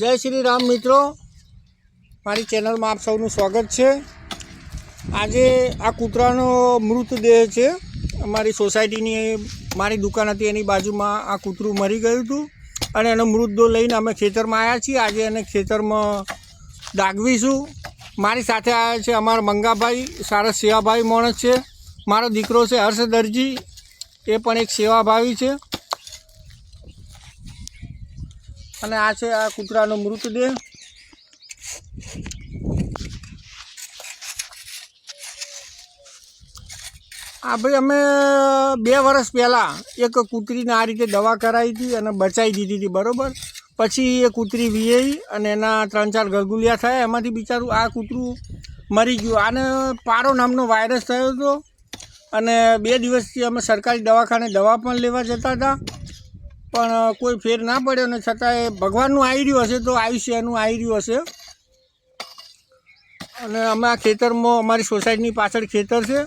જય શ્રી રામ મિત્રો. મારી ચેનલમાં આપ સૌનું સ્વાગત છે. આજે આ કૂતરાનો મૃતદેહ છે. અમારી સોસાયટીની મારી દુકાન હતી, એની બાજુમાં આ કૂતરું મરી ગયું હતું અને એનો મૃતદેહ લઈને અમે ખેતરમાં આવ્યા છીએ. આજે એને ખેતરમાં દાગવીશું. મારી સાથે આવ્યા છે અમારા મંગાભાઈ, સારા સેવાભાઈ માણસ છે. મારો દીકરો છે હર્ષ દરજી એ પણ એક સેવાભાવી છે. અને આ છે આ કૂતરાનો મૃતદેહ. આ ભાઈ અમે બે વર્ષ પહેલાં એક કૂતરીને આ રીતે દવા કરાવી હતી અને બચાવી દીધી હતી, બરાબર? પછી એ કૂતરી વીઆઈ અને એના ત્રણ ચાર ગરગુલિયા થયા. એમાંથી બિચારું આ કૂતરું મરી ગયું. આને પારો નામનો વાયરસ થયો હતો અને બે દિવસથી અમે સરકારી દવાખાને દવા પણ લેવા જતા હતા. પણ કોઈ ફેર ના પડ્યો ને છતાંય ભગવાનનું આવી રહ્યું હશે તો આયુષ્ય એનું આવી રહ્યું હશે. અને અમે આ ખેતરમાં, અમારી સોસાયટીની પાછળ ખેતર છે.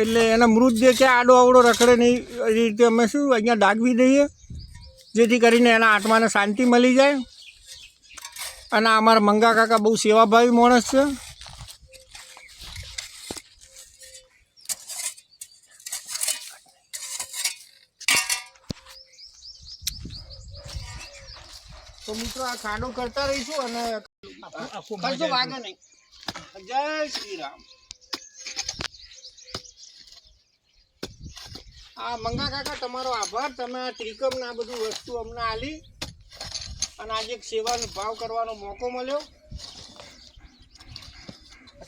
એટલે એના મૃતદેહ ક્યાં આડો અવડો રખડે નહીં એ રીતે અમે શું, અહીંયા દાગવી દઈએ. જેથી કરીને એના આત્માને શાંતિ મળી જાય. અને અમારા મંગા કાકા બહુ સેવાભાવી માણસ છે. તો મિત્રો આ ખાડો કરતા રહીશું અને કરજો વાગે નહીં. જય શ્રી રામ આ મંગા કાકા તમારો આભાર. તમે આ ત્રિકમ ને બધું વસ્તુ અમને આલી અને આજે એક સેવાનો ભાવ કરવાનો મોકો મળ્યો.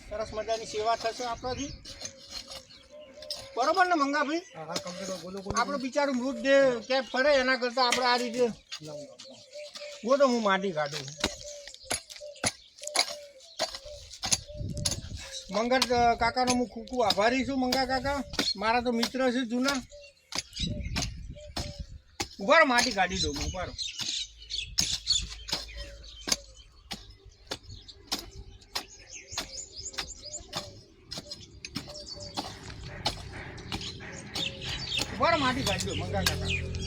સરસ મજાની સેવા થશે આપણાથી. બરોબર ને મંગાભાઈ? આપણે બિચારું મૃતદેહ ક્યાંક ફરે એના કરતાં આપણે આ રીતે ગોતો હું માટી કાઢું મંગળ કાકાનો હું ખૂબ ખૂબ આભારી છું, મંગા કાકા. મારા તો મિત્ર છે જૂના. ઉભારો, માટી કાઢી દઉં ઉભારો. ઉભારો, માટી કાઢી દો મંગા કાકા.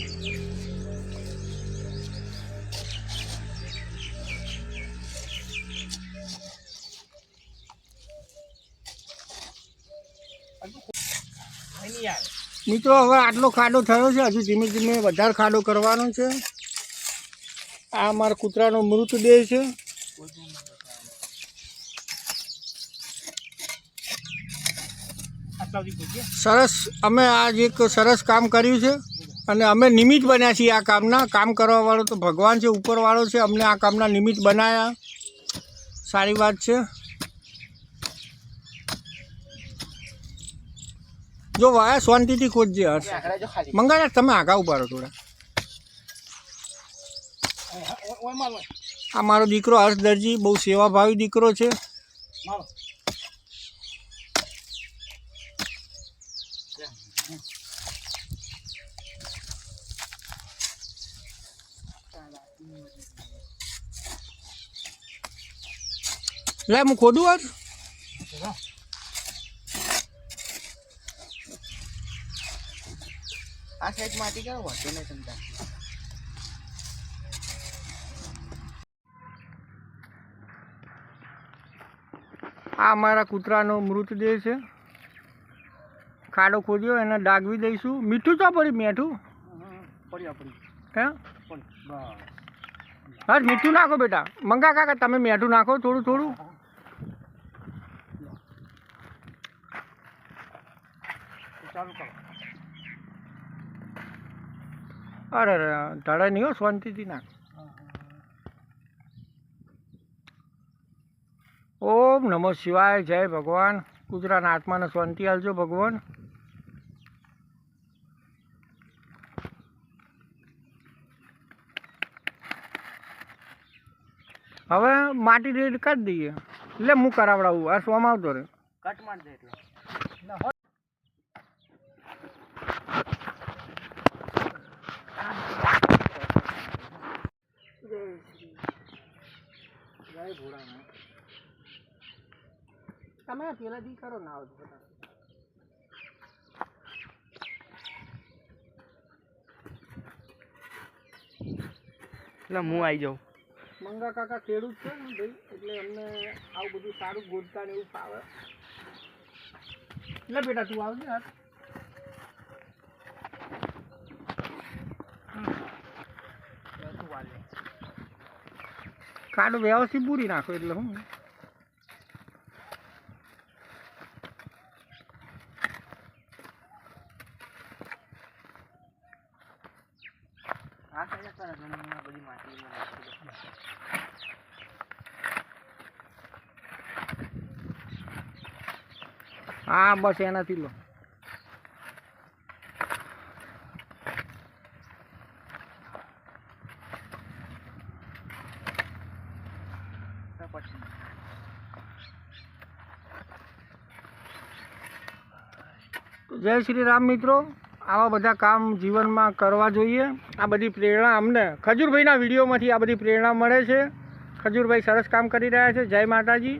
મિત્રો, હવે આટલો ખાડો થયો છે. હજુ ધીમે ધીમે વધારે ખાડો કરવાનો છે. આ અમારા કૂતરાનો મૃતદેહ છે. સરસ, અમે આજ એક સરસ કામ કર્યું છે અને અમે નિમિત્ત બન્યા છીએ આ કામના. કામ કરવાવાળો તો ભગવાન છે, ઉપરવાળો છે. અમને આ કામના નિમિત્ત બનાવ્યા સારી વાત છે. જો વાયા શાંતિથી ખોદજે હર્ષ. મંગાડા તમે આગા ઉભારો થોડા. આ મારો દીકરો હર્ષ દરજી બહુ સેવાભાવી દીકરો છે. લે હું ખોદું હર્ષ? આ સાઈડ માટી કરો વાંધો નહીં ચમતા આ અમારા કૂતરાનો મૃતદેહ છે. ખાડો ખોદ્યો એને ડાગવી દઈશું. મીઠું તો પડી મેઠું? હે? હા મીઠું નાખો બેટા. મંગા કાકા તમે મેઠું નાખો થોડું થોડું. ચાલુ કરો. અરે અરે ઢળે નહીં હો શાંતિથી નાખ. ઓમ નમો શિવાય જય ભગવાન. કૂતરાના આત્માને શાંતિ આલજો ભગવાન. હવે માટી રેડ કરી દઈએ. એટલે હું કરાવડાવું. આ સોમ આવતો રે કટ મારી દે એટલે. જય ભોળાનાથ તમે પેલાથી કરો ના આવજો બધા. એટલે હું આવી જાઉં. મંગા કાકા ખેડૂત છે ને ભાઈ એટલે એમને આવું બધું સારું ગોતતા ને એવું ફાવે. એટલે બેટા તું આવજે હાથ. કાઢો વ્યવસ્થિત પૂરી નાખો એટલે હું. હા બસ એનાથી લો. પછી જય શ્રી રામ મિત્રો. આવા બધા કામ જીવનમાં કરવા જોઈએ. આ બધી પ્રેરણા અમને ખજૂરભાઈના વિડીયોમાંથી આ બધી પ્રેરણા મળે છે. ખજૂરભાઈ સરસ કામ કરી રહ્યા છે. જય માતાજી.